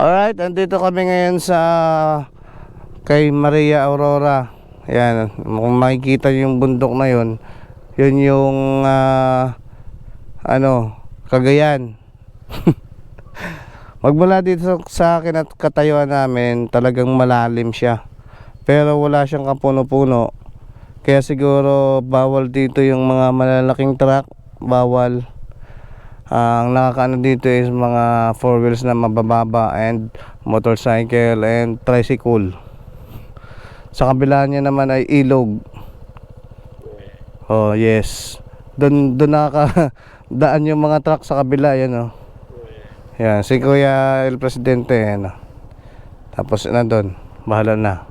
Alright, andito kami ngayon sa kay Maria Aurora. Yan, kung makikita yung bundok na yun, yun yung ah, ano, Cagayan. Magmula dito sa akin at katayuan namin, talagang malalim siya. Pero wala siyang kapuno-puno. Kaya siguro bawal dito yung mga malalaking truck, bawal. Ang nakakaano dito is mga four wheels na mabababa and motorcycle and tricycle. Sa kabila niya naman ay ilog. Oh, yes. Doon doon nakaka daan yung mga truck sa kabila yan oh. Yan, si Kuya El Presidente yan oh. Tapos na doon, bahala na.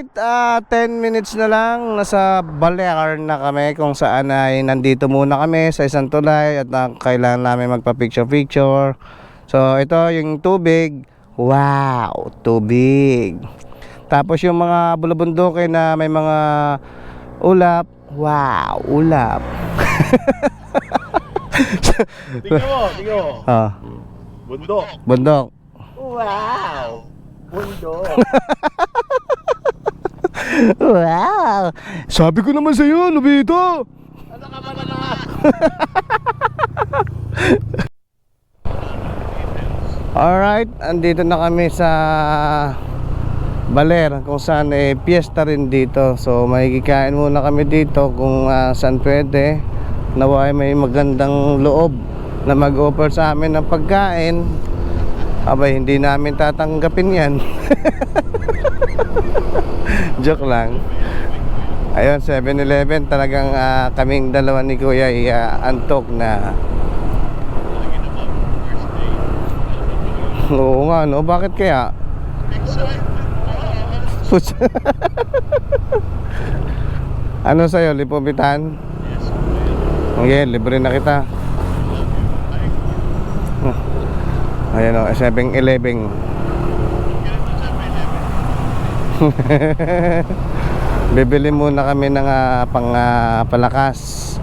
Alright, ah 10 minutes na lang nasa Balear na kami kung saan ay nandito muna kami sa isang tulay at ah, kailangan namin magpa-picture picture. So ito yung tubig. Wow, tubig. Tapos yung mga bulabundukin na may mga ulap. Wow, ulap. Tingnan mo, tingnan mo. Ah, Bundok. bundok. Wow! Bundok. Wow. Sabi ko naman sa iyo, Lubito. ano ka ba naman? Alright, andito na kami sa Baler kung saan eh piyesta rin dito. So makikikain muna kami dito kung ah, saan pwede. Naway may magandang loob na mag-offer sa amin ng pagkain. Abay, hindi namin tatanggapin yan. Joke lang. Ayun, 7-Eleven talagang ah, kaming dalawa ni Kuya ay ah, antok na Oo nga, no? Bakit kaya? Ano sa'yo, lipobitan? Okay, libre na kita. Ayan o, 7-Eleven. Bibili muna kami ng ah, pang ah, palakas.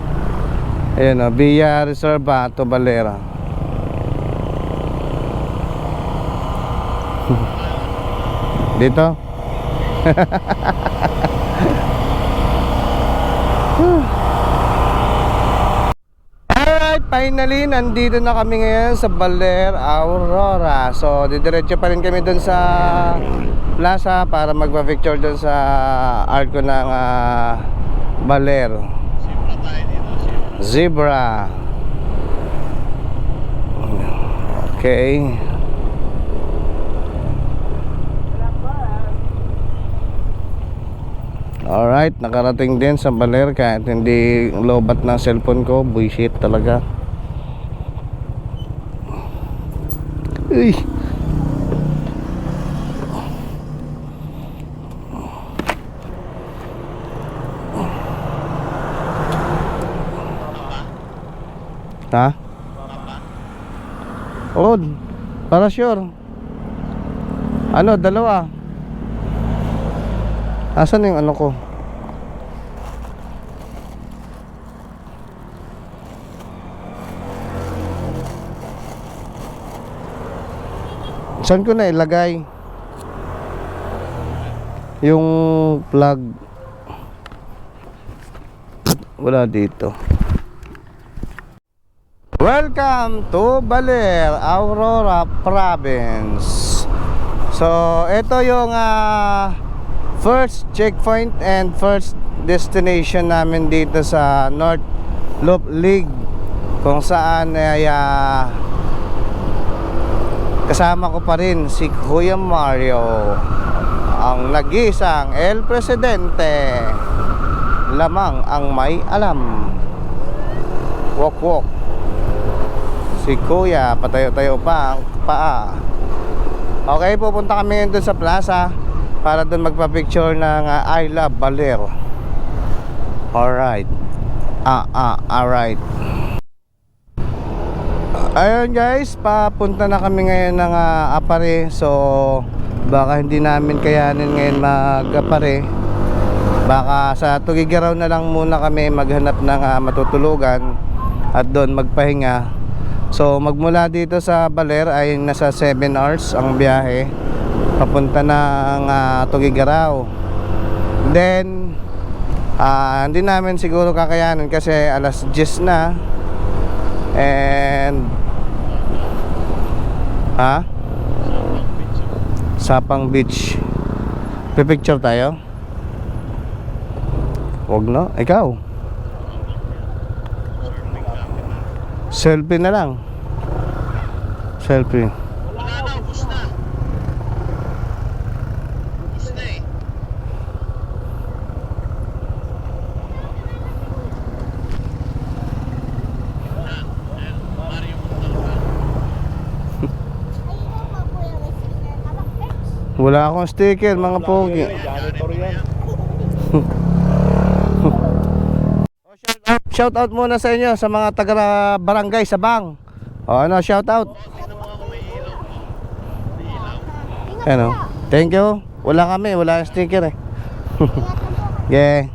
Ayan o, Villa Reserva, Tobalera. Dito? Alright, finally, nandito na kami ngayon sa Baler, Aurora. So, didiretso pa rin kami dun sa plaza para magpa-picture dun sa arko ng ah, Baler. Zebra. Okay. Alright, nakarating din sa Baler kahit hindi lobat ng cellphone ko, bullshit talaga. Uy. Ha? Oh, para sure. Ano, dalawa. Asan yung ano ko? Saan ko na ilagay? Yung plug. Wala dito. Welcome to Baler, Aurora Province. So, ito yung ah, first checkpoint and first destination namin dito sa North Loop League kung saan ay ah, kasama ko pa rin si Kuya Mario ang nag-isang El Presidente lamang ang may alam walk walk si Kuya patayo-tayo pa ang paa okay pupunta kami ngayon dun sa plaza para doon magpa-picture ng uh, I love Baler. Alright. Ah, ah, alright. Ayun guys, papunta na kami ngayon ng uh, Apare. So, baka hindi namin kayanin ngayon mag-Apare. Baka sa Tugigaraw na lang muna kami maghanap ng uh, matutulugan at doon magpahinga So magmula dito sa Baler ay nasa 7 hours ang biyahe papunta ng uh, Tugigaraw. Then ah hindi namin siguro kakayanin kasi alas 10 na. And Ha? Sapang Beach. Pipicture tayo? Wag na. Ikaw? Selfie na lang. Selfie. Wala na, ubus na. Ubus na eh. Yan, yan. Mario Montalban. Wala akong sticker, mga pogi. Janitor. Shout out muna sa inyo sa mga taga barangay Sabang. O ano, shout out. Ano? Thank you. Wala kami, wala sticker eh. yeah.